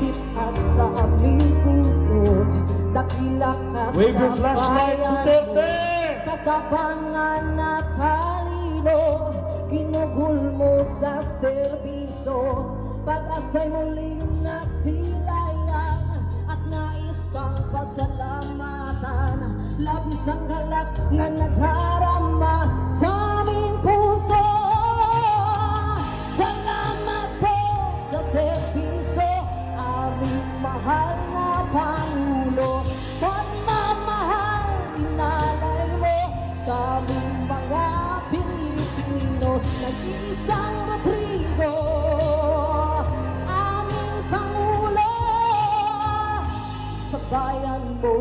isip sa aming puso Dakila ka Wave your sa flashlight, bayan mo. Katabangan at halino Ginugol mo sa serbisyo. Pag-asay muling nasilayan At nais kang pasalamatan. Labis ang galak na nagharap na Pangulo Pagmamahal inalay mo Sa aming mga Pilipino. Nag-iisang Rodrigo Aming Pangulo. Sa bayan mo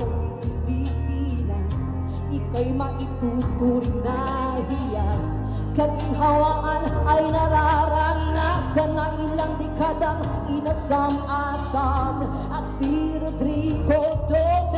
Pilipinas Ika'y maituturing na hiyas. Kaginhawaan ay nararanasan dekadang inasam-asam At si Rodrigo Duterte